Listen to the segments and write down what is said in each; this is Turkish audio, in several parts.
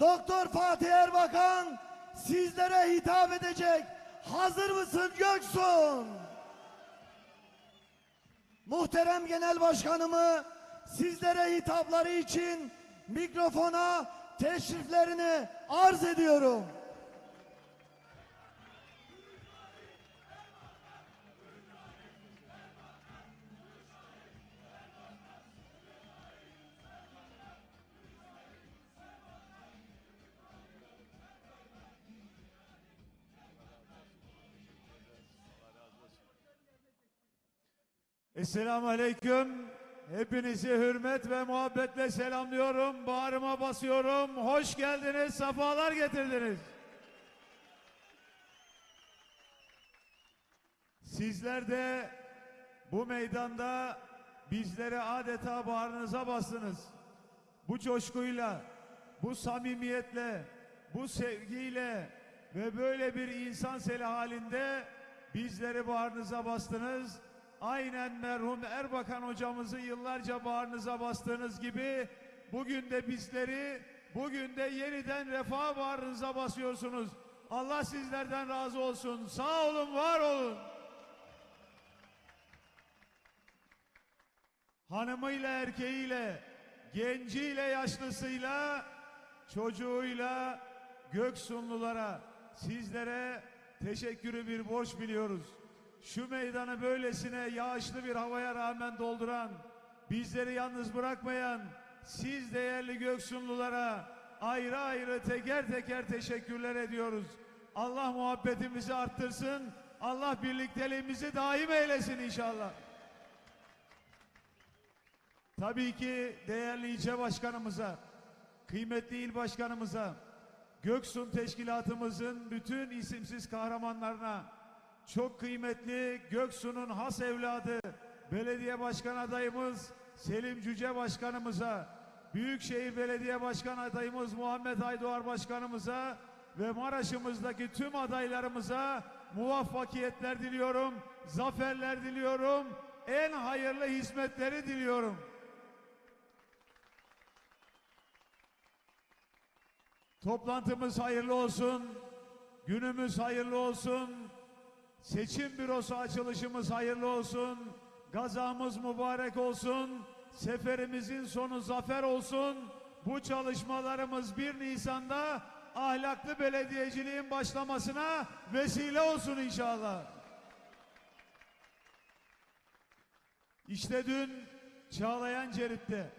Doktor Fatih Erbakan sizlere hitap edecek. Hazır mısın Göksun? Muhterem Genel Başkanımı sizlere hitapları için mikrofona teşriflerini arz ediyorum. Esselamu Aleyküm. Hepinizi hürmet ve muhabbetle selamlıyorum. Bağrıma basıyorum. Hoş geldiniz, sefalar getirdiniz. Sizler de bu meydanda bizleri adeta bağrınıza bastınız. Bu coşkuyla, bu samimiyetle, bu sevgiyle ve böyle bir insan seli halinde bizleri bağrınıza bastınız. Aynen merhum Erbakan hocamızı yıllarca bağrınıza bastığınız gibi bugün de bizleri, bugün de yeniden refah bağrınıza basıyorsunuz. Allah sizlerden razı olsun. Sağ olun, var olun. hanımıyla erkeğiyle, genciyle yaşlısıyla, çocuğuyla Göksunlulara, sizlere teşekkürü bir borç biliyoruz. Şu meydanı böylesine yağışlı bir havaya rağmen dolduran, bizleri yalnız bırakmayan, siz değerli Göksunlulara ayrı ayrı teker teker teşekkürler ediyoruz. Allah muhabbetimizi arttırsın, Allah birlikteliğimizi daim eylesin inşallah. Tabii ki değerli ilçe başkanımıza, kıymetli il başkanımıza, Göksun Teşkilatımızın bütün isimsiz kahramanlarına, çok kıymetli Göksu'nun has evladı, belediye başkan adayımız Selim Cüce başkanımıza, Büyükşehir Belediye Başkan adayımız Muhammed Aydoğar başkanımıza ve Maraş'ımızdaki tüm adaylarımıza muvaffakiyetler diliyorum, zaferler diliyorum, en hayırlı hizmetleri diliyorum. Toplantımız hayırlı olsun. Günümüz hayırlı olsun. Seçim bürosu açılışımız hayırlı olsun. Gazamız mübarek olsun. Seferimizin sonu zafer olsun. Bu çalışmalarımız 1 Nisan'da ahlaklı belediyeciliğin başlamasına vesile olsun inşallah. İşte dün Çağlayan Cerit'te,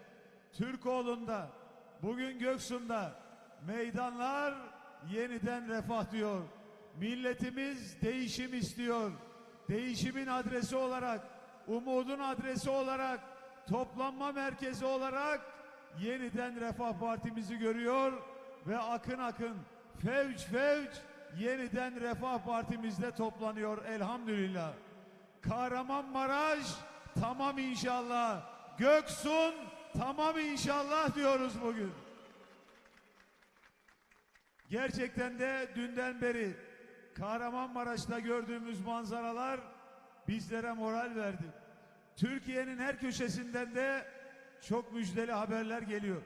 Türkoğlu'nda, bugün Göksu'nda meydanlar yeniden refah diyor. Milletimiz değişim istiyor. Değişimin adresi olarak, umudun adresi olarak, toplanma merkezi olarak yeniden Refah Partimizi görüyor ve akın akın fevç fevç yeniden Refah Partimizde toplanıyor elhamdülillah. Kahramanmaraş tamam inşallah. Göksun tamam inşallah diyoruz bugün. Gerçekten de dünden beri Kahramanmaraş'ta gördüğümüz manzaralar bizlere moral verdi. Türkiye'nin her köşesinden de çok müjdeli haberler geliyor.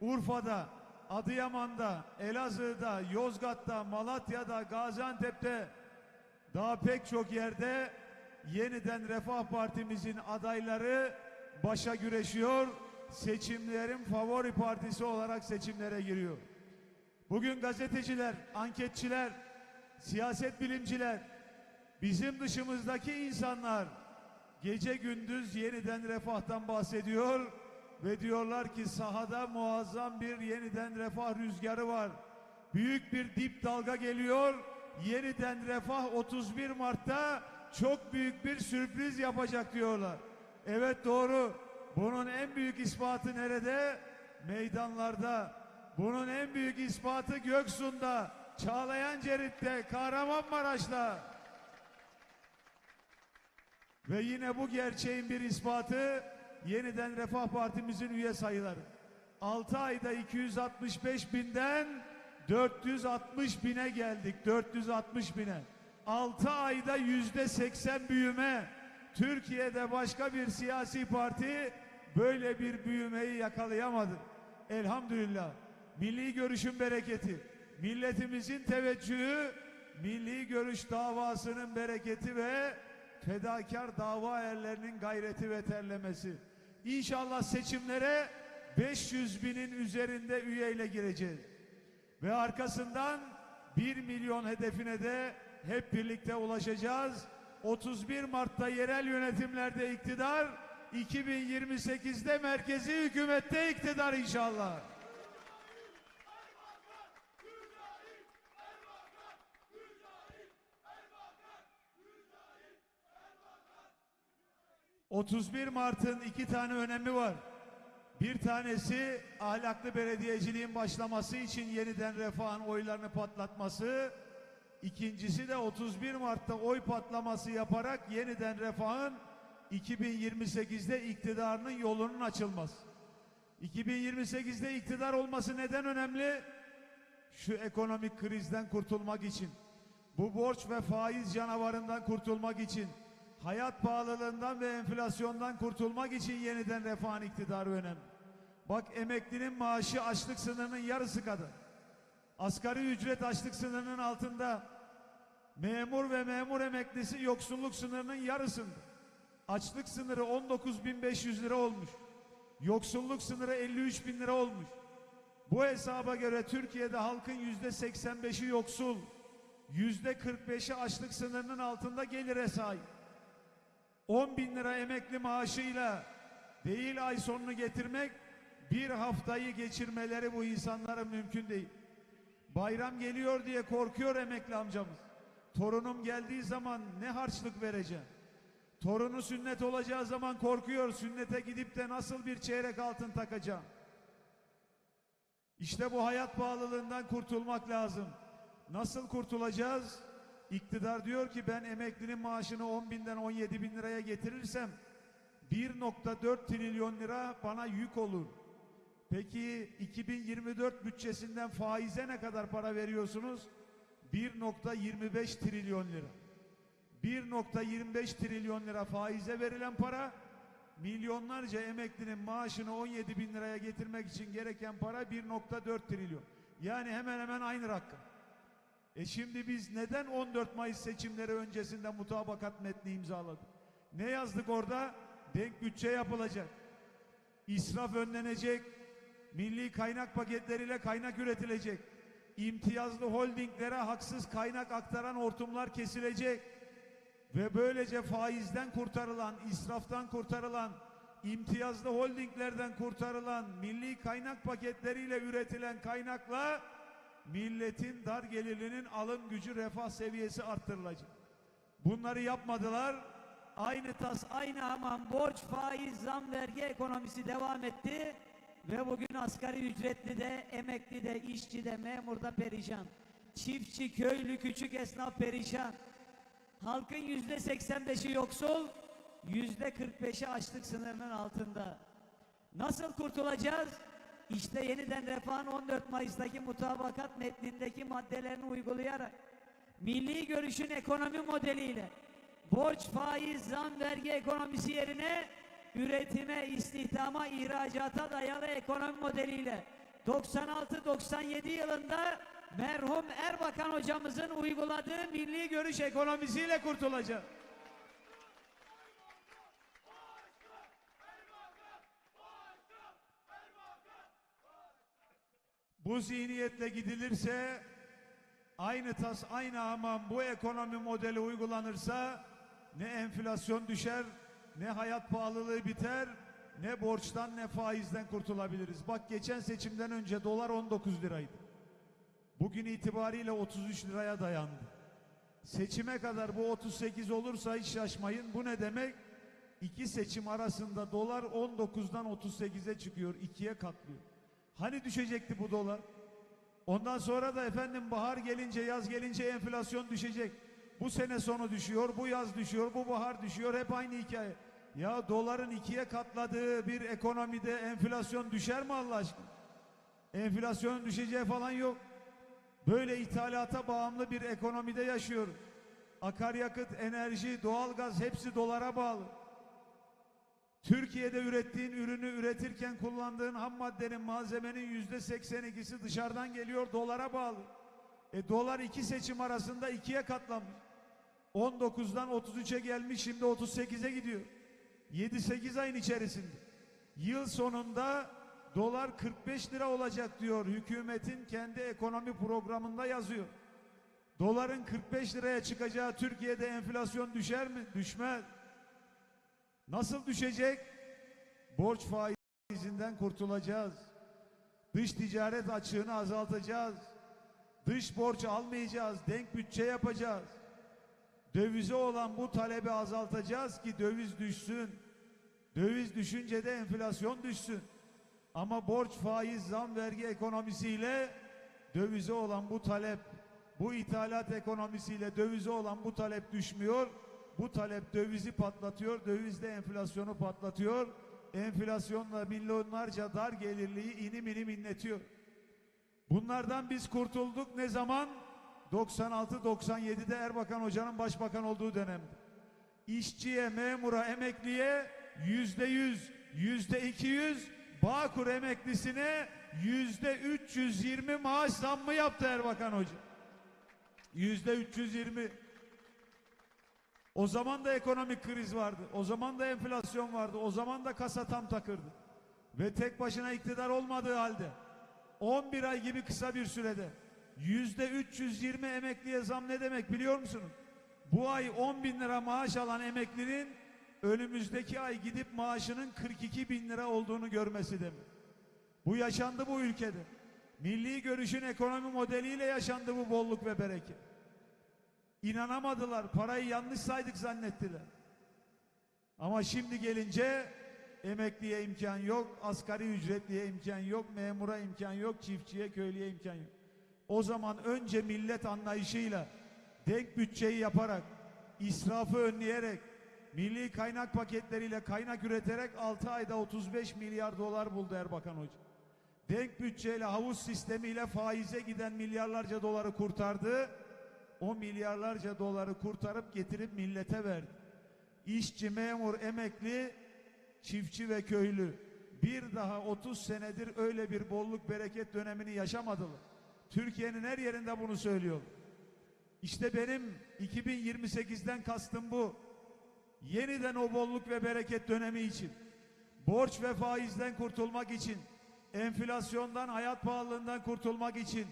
Urfa'da, Adıyaman'da, Elazığ'da, Yozgat'ta, Malatya'da, Gaziantep'te daha pek çok yerde yeniden Refah Partimizin adayları başa güreşiyor. Seçimlerin favori partisi olarak seçimlere giriyor. Bugün gazeteciler, anketçiler, siyaset bilimciler, bizim dışımızdaki insanlar gece gündüz yeniden refahtan bahsediyor ve diyorlar ki sahada muazzam bir yeniden refah rüzgarı var. Büyük bir dip dalga geliyor. Yeniden refah 31 Mart'ta çok büyük bir sürpriz yapacak diyorlar. Evet doğru. Bunun en büyük ispatı nerede? Meydanlarda. Bunun en büyük ispatı Göksu'nda, Çağlayan Cerit'te, Kahramanmaraş'ta. Ve yine bu gerçeğin bir ispatı yeniden Refah Partimizin üye sayıları. 6 ayda 265 binden 460 bine geldik. 460 bine. 6 ayda yüzde 80 büyüme. Türkiye'de başka bir siyasi parti böyle bir büyümeyi yakalayamadı. Elhamdülillah. Milli görüşün bereketi, milletimizin teveccühü, milli görüş davasının bereketi ve fedakar dava erlerinin gayreti ve terlemesi. İnşallah seçimlere 500 binin üzerinde üyeyle gireceğiz. Ve arkasından 1 milyon hedefine de hep birlikte ulaşacağız. 31 Mart'ta yerel yönetimlerde iktidar, 2028'de merkezi hükümette iktidar inşallah. ...31 Mart'ın iki tane önemi var. Bir tanesi ahlaklı belediyeciliğin başlaması için yeniden refahın oylarını patlatması. İkincisi de 31 Mart'ta oy patlaması yaparak yeniden refahın 2028'de iktidarının yolunun açılması. 2028'de iktidar olması neden önemli? Şu ekonomik krizden kurtulmak için, bu borç ve faiz canavarından kurtulmak için, hayat pahalılığından ve enflasyondan kurtulmak için yeniden refahın iktidarı önemli. Bak emeklinin maaşı açlık sınırının yarısı kadar. Asgari ücret açlık sınırının altında. Memur ve memur emeklisi yoksulluk sınırının yarısında. Açlık sınırı 19.500 lira olmuş. Yoksulluk sınırı 53 bin lira olmuş. Bu hesaba göre Türkiye'de halkın yüzde 85'i yoksul, yüzde 45'i açlık sınırının altında gelire sahip. 10 bin lira emekli maaşıyla değil ay sonunu getirmek, bir haftayı geçirmeleri bu insanlara mümkün değil. Bayram geliyor diye korkuyor emekli amcamız. Torunum geldiği zaman ne harçlık vereceğim? Torunu sünnet olacağı zaman korkuyor. Sünnete gidip de nasıl bir çeyrek altın takacağım? İşte bu hayat pahalılığından kurtulmak lazım. Nasıl kurtulacağız? İktidar diyor ki ben emeklinin maaşını 10 binden 17 bin liraya getirirsem 1.4 trilyon lira bana yük olur. Peki 2024 bütçesinden faize ne kadar para veriyorsunuz? 1.25 trilyon lira. 1.25 trilyon lira faize verilen para milyonlarca emeklinin maaşını 17 bin liraya getirmek için gereken para 1.4 trilyon. Yani hemen hemen aynı rakam. E şimdi biz neden 14 Mayıs seçimleri öncesinde mutabakat metni imzaladık? Ne yazdık orada? Denk bütçe yapılacak. İsraf önlenecek. Milli kaynak paketleriyle kaynak üretilecek. İmtiyazlı holdinglere haksız kaynak aktaran hortumlar kesilecek. Ve böylece faizden kurtarılan, israftan kurtarılan, imtiyazlı holdinglerden kurtarılan, milli kaynak paketleriyle üretilen kaynakla milletin dar gelirlinin alım gücü, refah seviyesi arttırılacak. Bunları yapmadılar. Aynı tas, aynı hamam, borç, faiz, zam, vergi ekonomisi devam etti. Ve bugün asgari ücretli de, emekli de, işçi de, memur da perişan. Çiftçi, köylü, küçük esnaf perişan. Halkın yüzde 85'i yoksul, yüzde 45'i açlık sınırının altında. Nasıl kurtulacağız? İşte yeniden refahın 14 Mayıs'taki mutabakat metnindeki maddelerini uygulayarak milli görüşün ekonomi modeliyle borç, faiz, zam, vergi ekonomisi yerine üretime, istihdama, ihracata dayalı ekonomi modeliyle 96-97 yılında merhum Erbakan hocamızın uyguladığı milli görüş Ekonomisiyle kurtulacak. Bu zihniyetle gidilirse aynı tas aynı hamam bu ekonomi modeli uygulanırsa ne enflasyon düşer ne hayat pahalılığı biter ne borçtan ne faizden kurtulabiliriz. Bak geçen seçimden önce dolar 19 liraydı. Bugün itibariyle 33 liraya dayandı. Seçime kadar bu 38 olursa hiç şaşmayın. Bu ne demek? İki seçim arasında dolar 19'dan 38'e çıkıyor. ikiye katlıyor. Hani düşecekti bu dolar? Ondan sonra da efendim bahar gelince yaz gelince enflasyon düşecek. Bu sene sonu düşüyor, bu yaz düşüyor, bu bahar düşüyor. Hep aynı hikaye. Ya doların ikiye katladığı bir ekonomide enflasyon düşer mi Allah aşkına? Enflasyonun düşeceği falan yok. Böyle ithalata bağımlı bir ekonomide yaşıyoruz. Akaryakıt, enerji, doğalgaz hepsi dolara bağlı. Türkiye'de ürettiğin ürünü üretirken kullandığın ham maddenin malzemenin yüzde 82'si dışarıdan geliyor dolara bağlı. E dolar iki seçim arasında ikiye katlanmış. 19'dan 33'e gelmiş şimdi 38'e gidiyor. 7-8 ayın içerisinde. Yıl sonunda dolar 45 lira olacak diyor hükümetin kendi ekonomi programında yazıyor. Doların 45 liraya çıkacağı Türkiye'de enflasyon düşer mi? Düşmez. Nasıl düşecek? Borç faizinden kurtulacağız. Dış ticaret açığını azaltacağız. Dış borç almayacağız. Denk bütçe yapacağız. Dövize olan bu talebi azaltacağız ki döviz düşsün. Döviz düşünce de enflasyon düşsün. Ama borç, faiz, zam, vergi ekonomisiyle dövize olan bu talep, bu ithalat ekonomisiyle dövize olan bu talep düşmüyor. Bu talep dövizi patlatıyor, döviz de enflasyonu patlatıyor. Enflasyonla milyonlarca dar gelirliyi inim inim inletiyor. Bunlardan biz kurtulduk ne zaman? 96-97'de Erbakan Hoca'nın başbakan olduğu dönemde. İşçiye, memura, emekliye yüzde yüz, yüzde iki yüz, Bağkur emeklisine yüzde 320 maaş zammı yaptı Erbakan Hoca. Yüzde 320. O zaman da ekonomik kriz vardı. O zaman da enflasyon vardı. O zaman da kasa tam takırdı. Ve tek başına iktidar olmadığı halde 11 ay gibi kısa bir sürede yüzde 320 emekliye zam ne demek biliyor musunuz? Bu ay 10 bin lira maaş alan emeklinin önümüzdeki ay gidip maaşının 42 bin lira olduğunu görmesi demek. Bu yaşandı bu ülkede. Milli görüşün ekonomi modeliyle yaşandı bu bolluk ve bereket. İnanamadılar. Parayı yanlış saydık zannettiler. Ama şimdi gelince emekliye imkan yok, asgari ücretliye imkan yok, memura imkan yok, çiftçiye, köylüye imkan yok. O zaman önce millet anlayışıyla denk bütçeyi yaparak, israfı önleyerek, milli kaynak paketleriyle kaynak üreterek 6 ayda 35 milyar dolar buldu Erbakan Hoca. Denk bütçeyle havuz sistemiyle faize giden milyarlarca doları kurtardı. O milyarlarca doları kurtarıp getirip millete verdi. İşçi, memur, emekli, çiftçi ve köylü bir daha 30 senedir öyle bir bolluk bereket dönemini yaşamadılar. Türkiye'nin her yerinde bunu söylüyor. İşte benim 2028'den kastım bu. Yeniden o bolluk ve bereket dönemi için, borç ve faizden kurtulmak için, enflasyondan, hayat pahalılığından kurtulmak için,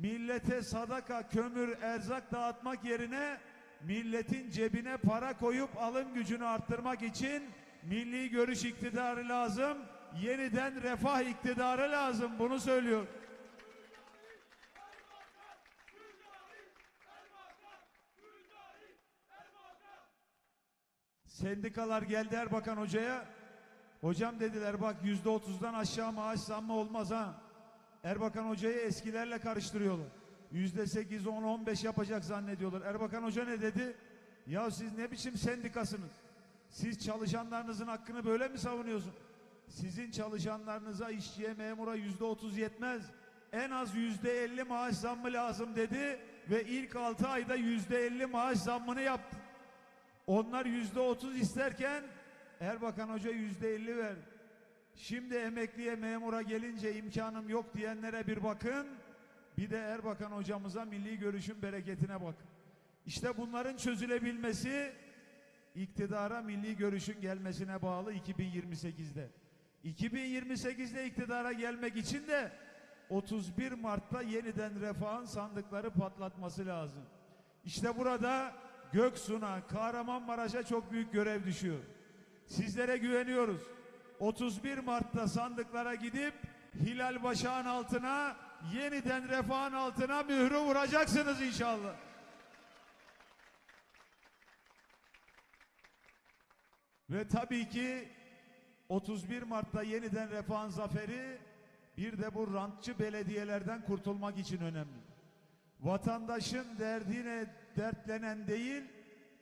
millete sadaka, kömür, erzak dağıtmak yerine milletin cebine para koyup alım gücünü arttırmak için milli görüş iktidarı lazım, yeniden refah iktidarı lazım. Bunu söylüyor. Sendikalar geldi Erbakan Hoca'ya. Hocam dediler bak yüzde otuzdan aşağı maaş zammı olmaz ha. Erbakan Hoca'yı eskilerle karıştırıyorlar. Yüzde sekiz, on, on beş yapacak zannediyorlar. Erbakan Hoca ne dedi? Ya siz ne biçim sendikasınız? Siz çalışanlarınızın hakkını böyle mi savunuyorsun? Sizin çalışanlarınıza, işçiye, memura yüzde otuz yetmez. En az yüzde elli maaş zammı lazım dedi ve ilk altı ayda yüzde elli maaş zammını yaptı. Onlar yüzde otuz isterken Erbakan Hoca yüzde elli verdi. Şimdi emekliye memura gelince imkanım yok diyenlere bir bakın. Bir de Erbakan hocamıza milli görüşün bereketine bak. İşte bunların çözülebilmesi iktidara milli görüşün gelmesine bağlı 2028'de. 2028'de iktidara gelmek için de 31 Mart'ta yeniden refahın sandıkları patlatması lazım. İşte burada Göksu'na, Kahramanmaraş'a çok büyük görev düşüyor. Sizlere güveniyoruz. 31 Mart'ta sandıklara gidip Hilal Başak'ın altına yeniden refahın altına mührü vuracaksınız inşallah. Ve tabii ki 31 Mart'ta yeniden refahın zaferi bir de bu rantçı belediyelerden kurtulmak için önemli. Vatandaşın derdine dertlenen değil,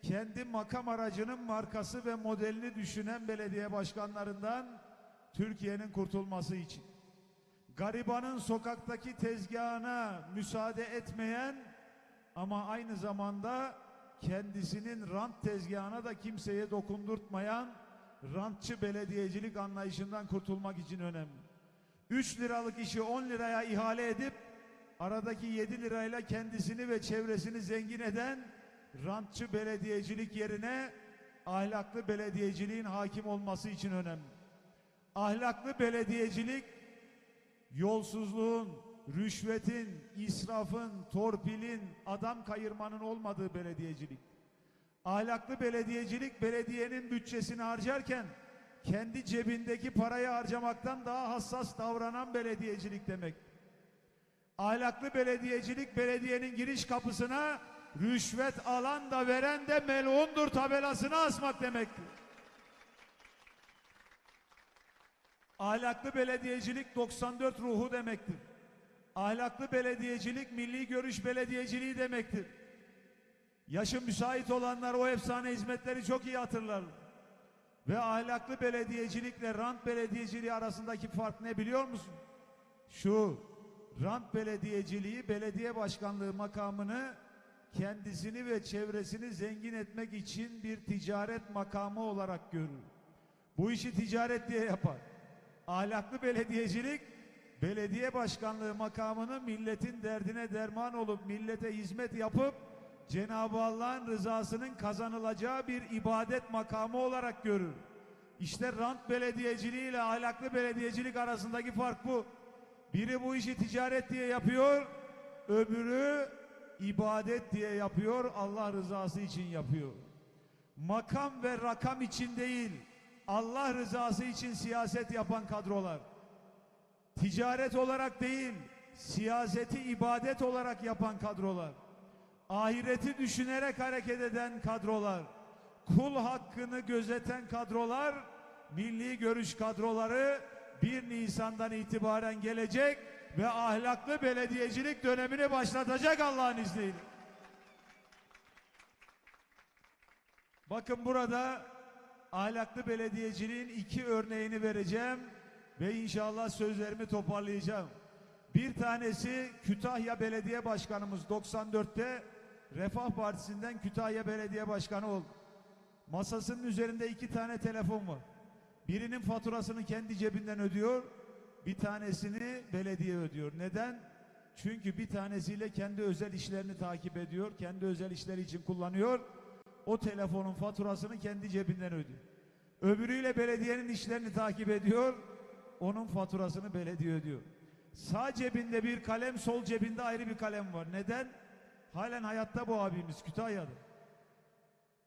kendi makam aracının markası ve modelini düşünen belediye başkanlarından Türkiye'nin kurtulması için. Garibanın sokaktaki tezgahına müsaade etmeyen ama aynı zamanda kendisinin rant tezgahına da kimseye dokundurtmayan rantçı belediyecilik anlayışından kurtulmak için önemli. 3 liralık işi 10 liraya ihale edip aradaki 7 lirayla kendisini ve çevresini zengin eden rantçı belediyecilik yerine ahlaklı belediyeciliğin hakim olması için önemli. Ahlaklı belediyecilik yolsuzluğun, rüşvetin, israfın, torpilin, adam kayırmanın olmadığı belediyecilik. Ahlaklı belediyecilik belediyenin bütçesini harcarken kendi cebindeki parayı harcamaktan daha hassas davranan belediyecilik demek. Ahlaklı belediyecilik belediyenin giriş kapısına rüşvet alan da veren de melundur tabelasını asmak demektir. Ahlaklı belediyecilik 94 ruhu demektir. Ahlaklı belediyecilik milli görüş belediyeciliği demektir. Yaşı müsait olanlar o efsane hizmetleri çok iyi hatırlar. Ve ahlaklı belediyecilikle rant belediyeciliği arasındaki fark ne biliyor musun? Şu, rant belediyeciliği belediye başkanlığı makamını kendisini ve çevresini zengin etmek için bir ticaret makamı olarak görür. Bu işi ticaret diye yapar. Ahlaklı belediyecilik belediye başkanlığı makamını milletin derdine derman olup millete hizmet yapıp Cenab-ı Allah'ın rızasının kazanılacağı bir ibadet makamı olarak görür. İşte rant belediyeciliği ile ahlaklı belediyecilik arasındaki fark bu. Biri bu işi ticaret diye yapıyor, öbürü ibadet diye yapıyor, Allah rızası için yapıyor. Makam ve rakam için değil, Allah rızası için siyaset yapan kadrolar. Ticaret olarak değil, siyaseti ibadet olarak yapan kadrolar. Ahireti düşünerek hareket eden kadrolar. Kul hakkını gözeten kadrolar, milli görüş kadroları 1 Nisan'dan itibaren gelecek ve ahlaklı belediyecilik dönemini başlatacak Allah'ın izniyle. Bakın burada ahlaklı belediyeciliğin iki örneğini vereceğim ve inşallah sözlerimi toparlayacağım. Bir tanesi Kütahya Belediye Başkanımız 94'te Refah Partisi'nden Kütahya Belediye Başkanı oldu. Masasının üzerinde iki tane telefon var. Birinin faturasını kendi cebinden ödüyor, bir tanesini belediye ödüyor. Neden? Çünkü bir tanesiyle kendi özel işlerini takip ediyor, kendi özel işleri için kullanıyor. O telefonun faturasını kendi cebinden ödüyor. Öbürüyle belediyenin işlerini takip ediyor, onun faturasını belediye ödüyor. Sağ cebinde bir kalem, sol cebinde ayrı bir kalem var. Neden? Halen hayatta bu abimiz Kütahya'da.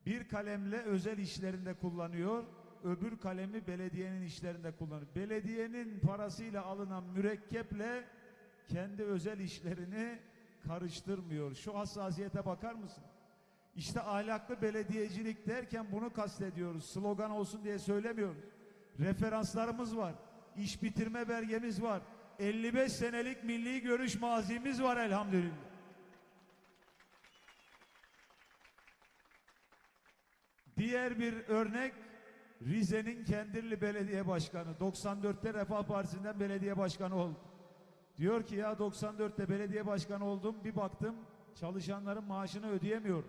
Bir kalemle özel işlerinde kullanıyor, öbür kalemi belediyenin işlerinde kullanıyor. Belediyenin parasıyla alınan mürekkeple kendi özel işlerini karıştırmıyor. Şu hassasiyete bakar mısın? İşte ahlaklı belediyecilik derken bunu kastediyoruz. Slogan olsun diye söylemiyoruz. Referanslarımız var. İş bitirme belgemiz var. 55 senelik milli görüş mazimiz var elhamdülillah. Diğer bir örnek Rize'nin Kendirli Belediye Başkanı 94'te Refah Partisi'nden belediye başkanı oldu. Diyor ki ya 94'te belediye başkanı oldum bir baktım çalışanların maaşını ödeyemiyor.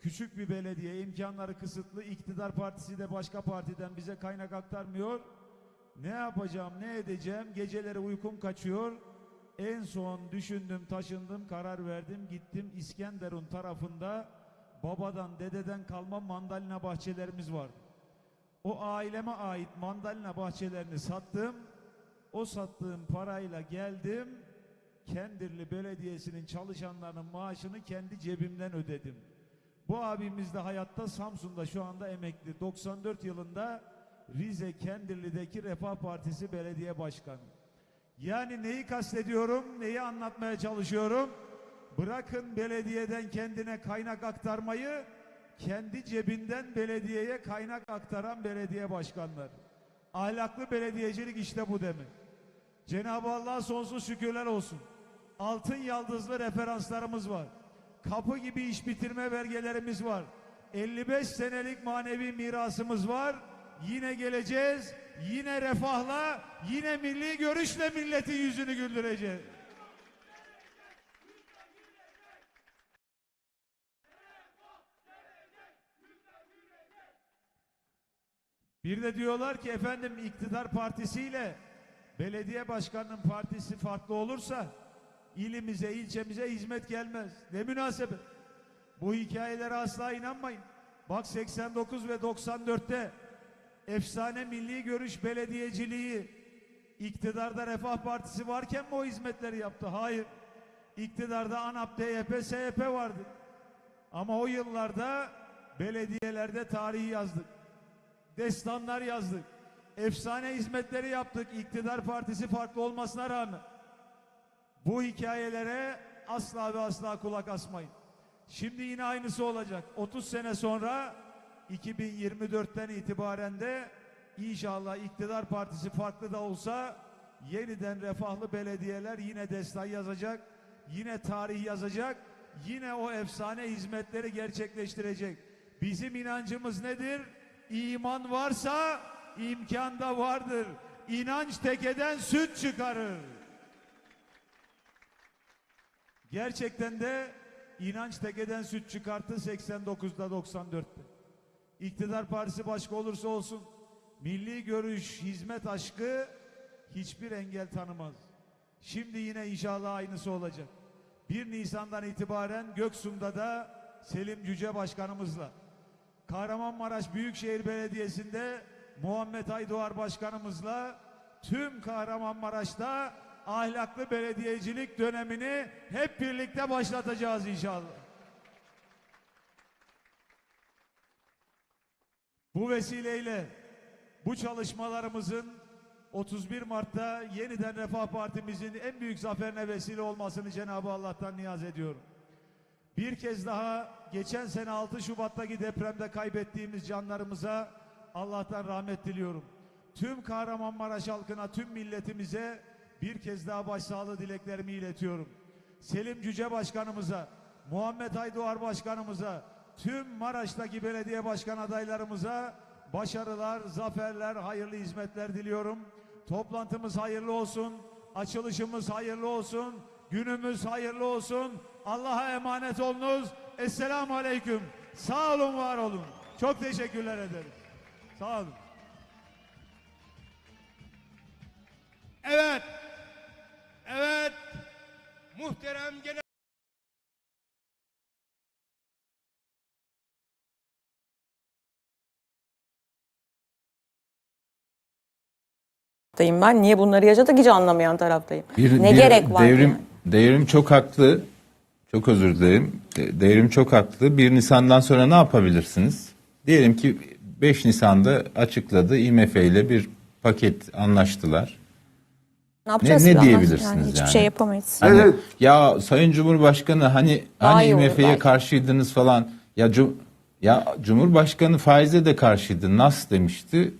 Küçük bir belediye imkanları kısıtlı iktidar partisi de başka partiden bize kaynak aktarmıyor. Ne yapacağım ne edeceğim geceleri uykum kaçıyor. En son düşündüm taşındım karar verdim gittim İskenderun tarafında babadan dededen kalma mandalina bahçelerimiz vardı. O aileme ait mandalina bahçelerini sattım. O sattığım parayla geldim. Kendirli Belediyesi'nin çalışanlarının maaşını kendi cebimden ödedim. Bu abimiz de hayatta Samsun'da şu anda emekli. 94 yılında Rize Kendirli'deki Refah Partisi Belediye Başkanı. Yani neyi kastediyorum, neyi anlatmaya çalışıyorum? Bırakın belediyeden kendine kaynak aktarmayı, kendi cebinden belediyeye kaynak aktaran belediye başkanları. Ahlaklı belediyecilik işte bu demek. Cenab-ı Allah sonsuz şükürler olsun. Altın yaldızlı referanslarımız var. Kapı gibi iş bitirme belgelerimiz var. 55 senelik manevi mirasımız var. Yine geleceğiz. Yine refahla, yine milli görüşle milletin yüzünü güldüreceğiz. Bir de diyorlar ki efendim iktidar partisiyle belediye başkanının partisi farklı olursa ilimize, ilçemize hizmet gelmez. Ne münasebet. Bu hikayelere asla inanmayın. Bak 89 ve 94'te efsane milli görüş belediyeciliği iktidarda Refah Partisi varken mi o hizmetleri yaptı? Hayır. İktidarda ANAP, DYP, SYP vardı. Ama o yıllarda belediyelerde tarihi yazdık. Destanlar yazdık. Efsane hizmetleri yaptık. İktidar partisi farklı olmasına rağmen. Bu hikayelere asla ve asla kulak asmayın. Şimdi yine aynısı olacak. 30 sene sonra 2024'ten itibaren de inşallah iktidar partisi farklı da olsa yeniden refahlı belediyeler yine destan yazacak. Yine tarih yazacak. Yine o efsane hizmetleri gerçekleştirecek. Bizim inancımız nedir? İman varsa imkan da vardır. İnanç tekeden süt çıkarır. Gerçekten de inanç tekeden süt çıkarttı 89'da 94'te. İktidar partisi başka olursa olsun milli görüş, hizmet aşkı hiçbir engel tanımaz. Şimdi yine inşallah aynısı olacak. 1 Nisan'dan itibaren Göksu'nda da Selim Cüce Başkanımızla Kahramanmaraş Büyükşehir Belediyesi'nde Muhammed Aydoğar Başkanımızla tüm Kahramanmaraş'ta ahlaklı belediyecilik dönemini hep birlikte başlatacağız inşallah. Bu vesileyle bu çalışmalarımızın 31 Mart'ta yeniden Refah Partimizin en büyük zaferine vesile olmasını Cenab-ı Allah'tan niyaz ediyorum. Bir kez daha geçen sene 6 Şubat'taki depremde kaybettiğimiz canlarımıza Allah'tan rahmet diliyorum. Tüm Kahramanmaraş halkına, tüm milletimize bir kez daha başsağlığı dileklerimi iletiyorum. Selim Cüce Başkanımıza, Muhammed Aydoğar Başkanımıza, tüm Maraş'taki belediye başkan adaylarımıza başarılar, zaferler, hayırlı hizmetler diliyorum. Toplantımız hayırlı olsun, açılışımız hayırlı olsun, günümüz hayırlı olsun. Allah'a emanet olunuz. Esselamu Aleyküm. Sağ olun, var olun. Çok teşekkürler ederiz. Sağ olun. Evet. Evet. Muhterem genel taraftayım ben. Niye bunları yaşadık hiç anlamayan taraftayım. Bir- ne bir- gerek var? Devrim, yani? devrim çok haklı. Çok özür dilerim. De- Devrim çok haklı. 1 Nisan'dan sonra ne yapabilirsiniz? Diyelim ki 5 Nisan'da açıkladı IMF ile bir paket anlaştılar. Ne yapacağız ne ki? diyebilirsiniz yani? Hiçbir yani? şey yapamayız. Hani, Ya Sayın Cumhurbaşkanı hani Daha hani iyi olur IMF'ye belki. karşıydınız falan. Ya Cum- ya Cumhurbaşkanı faize de karşıydı. Nas demişti.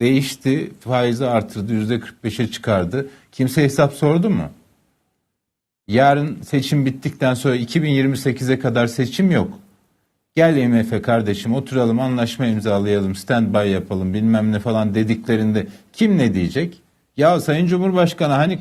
Değişti. Faizi artırdı. Yüzde 45'e çıkardı. Kimse hesap sordu mu? Yarın seçim bittikten sonra 2028'e kadar seçim yok. Gel IMF kardeşim oturalım anlaşma imzalayalım standby yapalım bilmem ne falan dediklerinde kim ne diyecek? Ya Sayın Cumhurbaşkanı hani